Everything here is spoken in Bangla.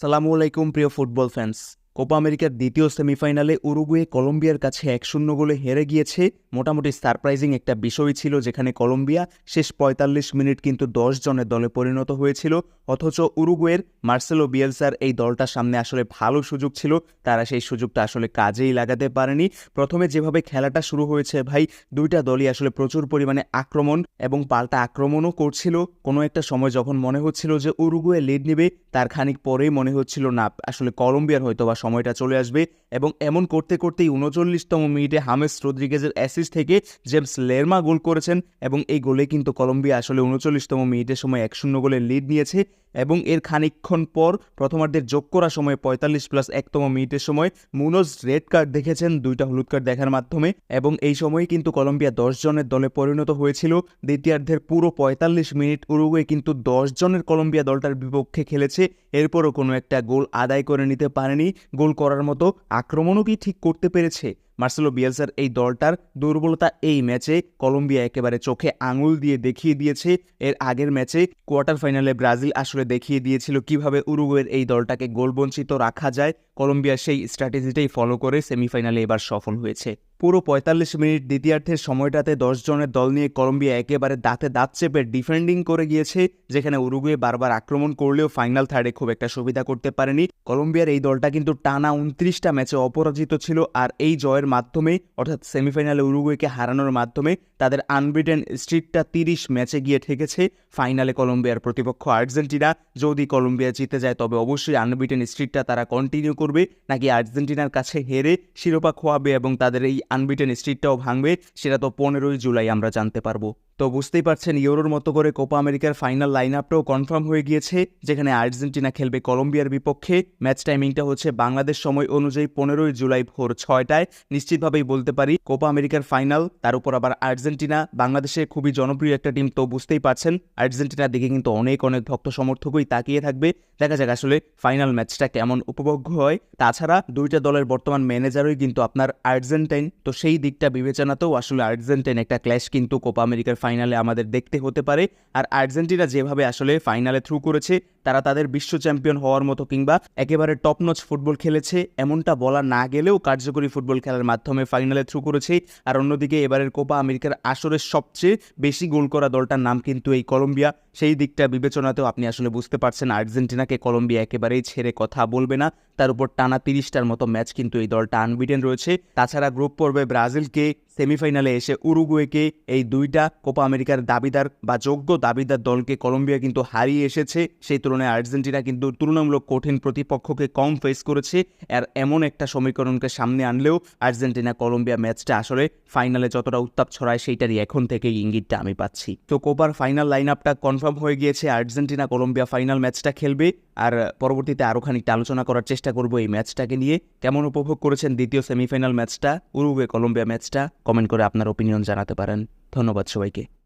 সালামু আলাইকুম, প্রিয় ফুটবল ফ্যান্স। কোপা আমেরিকার দ্বিতীয় সেমিফাইনালে উরুগুয়ে কলম্বিয়ার কাছে এক শূন্য গোলে হেরে গিয়েছে মোটামুটি সারপ্রাইজিং একটা বিষয় ছিল যেখানে কলম্বিয়া শেষ পঁয়তাল্লিশ মিনিট কিন্তু দশ জনের দলে পরিণত হয়েছিল। অথচ উরুগুয়ের মার্সেলো বিয়েলসার এই দলটার সামনে আসলে ভালো সুযোগ ছিল। তারা সেই সুযোগটা আসলে কাজেই লাগাতে পারেনি। প্রথমে যেভাবে খেলাটা শুরু হয়েছে ভাই, দুইটা দলই আসলে প্রচুর পরিমাণে আক্রমণ এবং পাল্টা আক্রমণও করছিল। কোনো একটা সময় যখন মনে হচ্ছিল যে উরুগুয়ে লিড নেবে, তার খানিক পরেই মনে হচ্ছিল, না, আসলে কলম্বিয়ার হয়তো বা সময়টা চলে আসবে। এবং এমন করতে করতেই উনচল্লিশতম মিনিটে হামেস রদ্রিগেজের অ্যাসিস থেকে জেমস লেরমা গোল করেছেন এবং এই গোলে কিন্তু কলম্বিয়া আসলে উনচল্লিশতম মিনিটের সময় এক শূন্য গোলে লিড নিয়েছে এবং এর খানিকক্ষণ পর প্রথমার্ধের যোগ করা সময় পঁয়তাল্লিশ প্লাস একতম মিনিটের সময় মুনোজ রেড কার্ড দেখেছেন, দুইটা হলুদ কার্ড দেখার মাধ্যমে এবং এই সময় কিন্তু কলম্বিয়া দশ জনের দলে পরিণত হয়েছিল। দ্বিতীয়ার্ধের পুরো পঁয়তাল্লিশ মিনিট উরুগুয়ে কিন্তু দশ জনের কলম্বিয়া দলটার বিপক্ষে খেলেছে। এরপরও কোনো একটা গোল আদায় করে নিতে পারেনি। গোল করার মতো আক্রমণও কি ঠিক করতে পেরেছে? মার্সেলো বিয়েলসার এই দলটার দুর্বলতা এই ম্যাচে কলম্বিয়া একেবারে চোখে আঙুল দিয়ে দেখিয়ে দিয়েছে। এর আগের ম্যাচে কোয়ার্টার ফাইনালে ব্রাজিল আসলে দেখিয়ে দিয়েছিল কীভাবে উরুগুয়ের এই দলটাকে গোলবঞ্চিত রাখা যায়। কলম্বিয়া সেই স্ট্র্যাটেজিটাই ফলো করে সেমিফাইনালে এবার সফল হয়েছে। পুরো পঁয়তাল্লিশ মিনিট দ্বিতীয়ার্ধের সময়টাতে জনের দল নিয়ে কলম্বিয়া একেবারে দাঁতে দাঁত চেপে ডিফেন্ডিং করে গিয়েছে, যেখানে উরুগুয়ে বারবার আক্রমণ করলেও ফাইনাল থার্ডে খুব একটা সুবিধা করতে পারেনি। কলম্বিয়ার এই দলটা কিন্তু টানা উনত্রিশটা ম্যাচে অপরাজিত ছিল আর এই জয়ের মাধ্যমে, অর্থাৎ সেমিফাইনালে উরুগুয়েকে হারানোর মাধ্যমে, তাদের আনব্রিটেন স্ট্রিটটা তিরিশ ম্যাচে গিয়ে ঠেকেছে। ফাইনালে কলম্বিয়ার প্রতিপক্ষ আর্জেন্টিনা, যদি কলম্বিয়া জিতে যায় তবে অবশ্যই আনব্রিটেন স্ট্রিটটা তারা কন্টিনিউ করবে, নাকি আর্জেন্টিনার কাছে হেরে শিরোপা খোয়াবে এবং তাদের এই আনবিটেন স্ট্রিটটাও ভাঙবে সেটা তো পনেরোই জুলাই আমরা জানতে পারব। তো বুঝতেই পারছেন, ইউরোর মতো করে কোপা আমেরিকার ফাইনাল লাইন আপটাও কনফার্ম হয়ে গিয়েছে, যেখানে আর্জেন্টিনা খেলবে কলম্বিয়ার বিপক্ষে। ম্যাচ টাইমিংটা হচ্ছে বাংলাদেশ সময় অনুযায়ী পনেরোই জুলাই ভোর ছয়টায়। নিশ্চিতভাবেই বলতে পারি, কোপা আমেরিকার ফাইনাল তার উপর আবার আর্জেন্টিনা। বাংলাদেশে খুবই জনপ্রিয় একটা টিম তো বুঝতেই পারছেন, আর্জেন্টিনার দিকে কিন্তু অনেক অনেক ভক্ত সমর্থকই তাকিয়ে থাকবে। দেখা যাক আসলে ফাইনাল ম্যাচটা কেমন উপভোগ্য হয়। তাছাড়া দুইটা দলের বর্তমান ম্যানেজারই কিন্তু আপনার আর্জেন্টাইন, তো সেই দিকটা বিবেচনাতেও আসলে আর্জেন্টাইন একটা ক্ল্যাশ কিন্তু কোপা আমেরিকার আমাদের দেখতে হতে পারে। আর আর্জেন্টিনা যেভাবে আসলে ফাইনালে থ্রু করেছে, তারা তাদের বিশ্ব চ্যাম্পিয়ন হওয়ার মতো কিংবা একেবারে টপ নচ ফুটবল খেলেছে, এমনটা বলা না গেলেও কার্যকরী ফুটবল খেলার মাধ্যমে ফাইনালে থ্রু করেছে। আর অন্যদিকে এবারের কোপা আমেরিকার আসরের সবচেয়ে বেশি গোল করা দলটার নাম কিন্তু এই কলম্বিয়া। সেই দিকটা বিবেচনাতেও আপনি আসলে বুঝতে পারছেন, আর্জেন্টিনাকে কলম্বিয়া একেবারেই ছেড়ে কথা বলবে না। তার উপর টানা তিরিশটার মতো ম্যাচ কিন্তু এই দলটা আনবিটেন রয়েছে। তাছাড়া গ্রুপ পর্বে ব্রাজিলকে সেমিফাইনালে এসে উরুগুয়েকে এই দুইটা কোপা আমেরিকার দাবিদার বা যোগ্য দাবিদার দলকে কলম্বিয়া কিন্তু হারিয়ে এসেছে। সেই তুলনায় আর্জেন্টিনা কিন্তু তুলনামূলক কঠিন প্রতিপক্ষকে কম ফেস করেছে। আর এমন একটা সমীকরণকে সামনে আনলেও আর্জেন্টিনা কলম্বিয়া ম্যাচটা আসলে ফাইনালে যতটা উত্তাপ ছড়ায় সেইটারই এখন থেকেই ইঙ্গিতটা আমি পাচ্ছি। তো কোপার ফাইনাল লাইন আপটা কনফার্ম হয়ে গিয়েছে। আর্জেন্টিনা কলম্বিয়া ফাইনাল ম্যাচটা খেলবে। আর পরবর্তীতে আরও খানিকটা আলোচনা করার চেষ্টা করব এই ম্যাচটাকে নিয়ে। কেমন উপভোগ করেছেন দ্বিতীয় সেমিফাইনাল ম্যাচটা উরুগুয়ে কলম্বিয়া ম্যাচটা? কমেন্ট করে আপনার ওপিনিয়ন জানাতে পারেন। ধন্যবাদ সবাইকে।